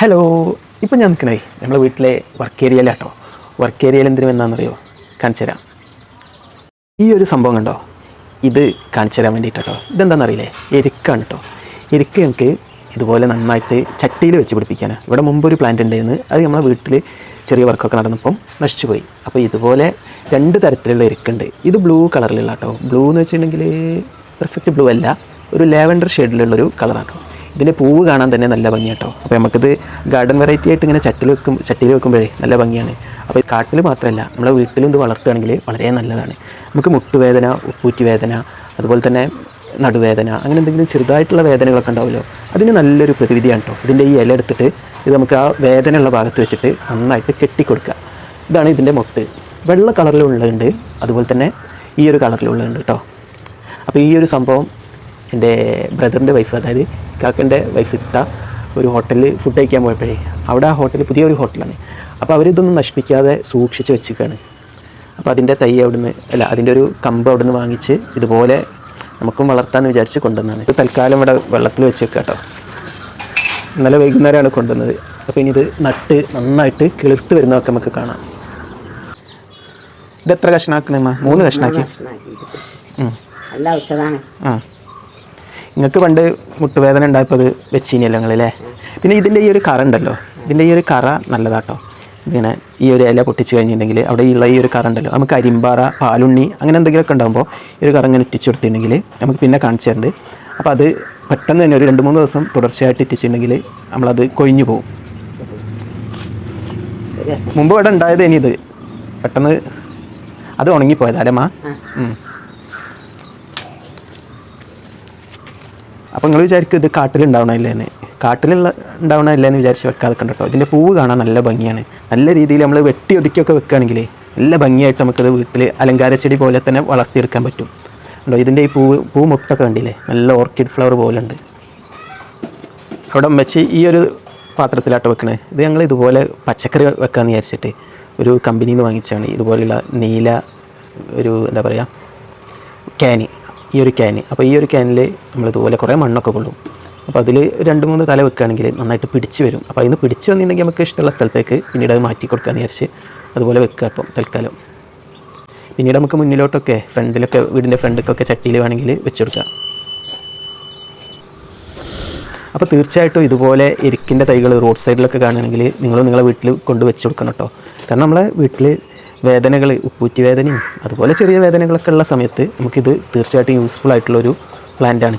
Hello ഇപ്പം ഞാൻ നിൽക്കണേ. നമ്മളെ വീട്ടിലെ വർക്ക് ഏരിയയിലാട്ടോ വർക്ക് ഏരിയയിൽ എന്തിനും കാണിച്ചു തരാം. ഈ ഒരു സംഭവം കണ്ടോ? ഇത് കാണിച്ചു തരാൻ വേണ്ടിയിട്ടോ ഇതെന്താണെന്നറിയില്ലേ എരിക്കാണ് കേട്ടോ എരിക്ക് ഞങ്ങൾക്ക് ഇതുപോലെ നന്നായിട്ട് ചട്ടിയിൽ വെച്ച് പിടിപ്പിക്കാനാണ്. ഇവിടെ മുമ്പ് ഒരു പ്ലാന്റ് ഉണ്ടായിരുന്നു. അത് നമ്മളെ വീട്ടിൽ ചെറിയ വർക്കൊക്കെ നടന്നപ്പം നശിച്ചു പോയി. അപ്പോൾ ഇതുപോലെ രണ്ട് തരത്തിലുള്ള എരിക്കുണ്ട്. ഇത് ബ്ലൂ കളറിലുള്ള കേട്ടോ ബ്ലൂ എന്ന് വെച്ചിട്ടുണ്ടെങ്കിൽ പെർഫെക്റ്റ് ബ്ലൂ അല്ല. ഒരു ലാവൻഡർ ഷെയ്ഡിലുള്ളൊരു കളറാണ് ഇതിന്റെ പൂവ് കാണാൻ തന്നെ നല്ല ഭംഗി കേട്ടോ അപ്പോൾ നമുക്കിത് ഗാർഡൻ വെറൈറ്റി ആയിട്ട് ഇങ്ങനെ ചട്ടിൽ വെക്കും ചട്ടിയിൽ വെക്കുമ്പോഴേ നല്ല ഭംഗിയാണ്. അപ്പോൾ കാട്ടിൽ മാത്രമല്ല നമ്മളെ വീട്ടിലും ഇത് വളർത്തുകയാണെങ്കിൽ വളരെ നല്ലതാണ്. നമുക്ക് മുട്ടുവേദന ഉപ്പൂറ്റി വേദന അതുപോലെ തന്നെ നടുവേദന അങ്ങനെ എന്തെങ്കിലും ചെറുതായിട്ടുള്ള വേദനകളൊക്കെ ഉണ്ടാവുമല്ലോ അതിന് നല്ലൊരു പ്രതിവിധിയാണ് കേട്ടോ ഇതിന്റെ ഈ ഇല എടുത്തിട്ട് ഇത് നമുക്ക് ആ വേദനയുള്ള ഭാഗത്ത് വെച്ചിട്ട് നന്നായിട്ട് കെട്ടിക്കൊടുക്കുക. ഇതാണ് ഇതിന്റെ മുട്ട്. വെള്ള കളറിലുള്ളതുണ്ട് അതുപോലെ തന്നെ ഈ ഒരു കളറിലുള്ളതുണ്ട് കേട്ടോ അപ്പോൾ ഈ ഒരു സംഭവം എന്റെ ബ്രദറിന്റെ വൈഫ് അതായത് കാക്കന്റെ വൈഫ് ഇത്ത ഒരു ഹോട്ടലിൽ ഫുഡ് കഴിക്കാൻ പോയപ്പോഴേ അവിടെ ആ ഹോട്ടൽ പുതിയൊരു ഹോട്ടലാണ് അപ്പോൾ അവരിതൊന്നും നശിപ്പിക്കാതെ സൂക്ഷിച്ച് വെച്ചിരിക്കുകയാണ്. അപ്പോൾ അതിന്റെ തൈ അവിടുന്ന് അല്ല അതിന്റെ ഒരു കമ്പ് അവിടുന്ന് വാങ്ങിച്ച് ഇതുപോലെ നമുക്കും വളർത്താമെന്ന് വിചാരിച്ച് കൊണ്ടുവന്നതാണ്. ഇത് തൽക്കാലം ഇവിടെ വെള്ളത്തിൽ വെച്ച് വെക്കുക കേട്ടോ. ഇന്നലെ വൈകുന്നേരമാണ് കൊണ്ടുവന്നത്. അപ്പോൾ ഇനി ഇത് നട്ട് നന്നായിട്ട് കിളിർത്ത് വരുന്നതൊക്കെ നമുക്ക് കാണാം. ഇത് എത്ര കഷ്ണാക്കണേമ്മ മൂന്ന് കഷ്ണാക്കി. നല്ല ഔഷധമാണ് ആ. നിങ്ങൾക്ക് പണ്ട് മുട്ടുവേദന ഉണ്ടായപ്പോൾ അത് വെച്ചിനിയല്ലോ നിങ്ങളല്ലേ പിന്നെ ഇതിന്റെ ഈ ഒരു കറ ഉണ്ടല്ലോ. ഇതിന്റെ ഈ ഒരു കറ നല്ലതാട്ടോ. ഇങ്ങനെ ഈ ഒരു ഇല പൊട്ടിച്ച് കഴിഞ്ഞിട്ടുണ്ടെങ്കിൽ അവിടെ ഉള്ള ഈ ഒരു കറ ഉണ്ടല്ലോ. നമുക്ക് അരിമ്പാറ പാലുണ്ണി അങ്ങനെ എന്തെങ്കിലുമൊക്കെ ഉണ്ടാകുമ്പോൾ ഈ ഒരു കറ ഇങ്ങനെ ഇട്ടിച്ച് കൊടുത്തിട്ടുണ്ടെങ്കിൽ നമുക്ക് പിന്നെ കാണിച്ചു തരുന്നുണ്ട് അപ്പോൾ അത് പെട്ടെന്ന് തന്നെ ഒരു രണ്ട് മൂന്ന് ദിവസം തുടർച്ചയായിട്ട് ഇട്ടിച്ചിട്ടുണ്ടെങ്കിൽ നമ്മളത് കൊഴിഞ്ഞു പോകും. മുമ്പ് ഇവിടെ ഉണ്ടായത് ഇനി ഇത്. പെട്ടെന്ന് അത് ഉണങ്ങിപ്പോയത് അല്ലേ മാ? അപ്പോൾ നിങ്ങൾ വിചാരിക്കും ഇത് കാട്ടിലുണ്ടാവണമില്ലേന്ന് കാട്ടിലുള്ള ഉണ്ടാവണമില്ലെന്ന് വിചാരിച്ച് വെക്കാതെ കണ്ടോ ഇതിന്റെ പൂവ് കാണാൻ നല്ല ഭംഗിയാണ്. നല്ല രീതിയിൽ നമ്മൾ വെട്ടി ഒതുക്കിയൊക്കെ വെക്കുകയാണെങ്കിൽ നല്ല ഭംഗിയായിട്ട് നമുക്കത് വീട്ടിൽ അലങ്കാര ചെടി പോലെ തന്നെ വളർത്തിയെടുക്കാൻ പറ്റും. ഉണ്ടോ ഇതിന്റെ ഈ പൂവ് പൂ മുട്ടൊക്കെ കണ്ടില്ലേ? നല്ല ഓർക്കിഡ് ഫ്ലവർ പോലെ ഉണ്ട്. അവിടെ വെച്ച് ഈ ഒരു പാത്രത്തിലാട്ടോ വെക്കണേ. ഇത് ഞങ്ങൾ ഇതുപോലെ പച്ചക്കറി വെക്കാമെന്ന് വിചാരിച്ചിട്ട് ഒരു കമ്പനിയിൽ നിന്ന് വാങ്ങിച്ചാണ് ഇതുപോലെയുള്ള നീല ഒരു എന്താ പറയുക ക്യാന് ഈ ഒരു ക്യാന് അപ്പോൾ ഈ ഒരു ക്യാനിൽ നമ്മൾ ഇതുപോലെ കുറേ മണ്ണൊക്കെ കൊള്ളും. അപ്പോൾ അതിൽ രണ്ട് മൂന്ന് തല വെക്കുകയാണെങ്കിൽ നന്നായിട്ട് പിടിച്ച് വരും. അപ്പോൾ അതിന് പിടിച്ച് വന്നിട്ടുണ്ടെങ്കിൽ നമുക്ക് ഇഷ്ടമുള്ള സ്ഥലത്തേക്ക് പിന്നീട് അത് മാറ്റി കൊടുക്കാമെന്ന് വിചാരിച്ച് അതുപോലെ വെക്കുക അപ്പം തൽക്കാലം. പിന്നീട് നമുക്ക് മുന്നിലോട്ടൊക്കെ ഫ്രണ്ടിലൊക്കെ വീടിന്റെ ഫ്രണ്ടിലൊക്കെ ചട്ടിയിൽ വേണമെങ്കിൽ വെച്ച് കൊടുക്കാം. അപ്പോൾ തീർച്ചയായിട്ടും ഇതുപോലെ എരിക്കിന്റെ തൈകൾ റോഡ് സൈഡിലൊക്കെ കാണുകയാണെങ്കിൽ നിങ്ങൾ നിങ്ങളെ വീട്ടിൽ കൊണ്ട് വെച്ച് കൊടുക്കണം കേട്ടോ കാരണം നമ്മളെ വീട്ടിൽ വേദനകൾ ഉപ്പൂറ്റി വേദനയും അതുപോലെ ചെറിയ വേദനകളൊക്കെ ഉള്ള സമയത്ത് നമുക്കിത് തീർച്ചയായിട്ടും യൂസ്ഫുൾ ആയിട്ടുള്ളൊരു പ്ലാന്റാണ്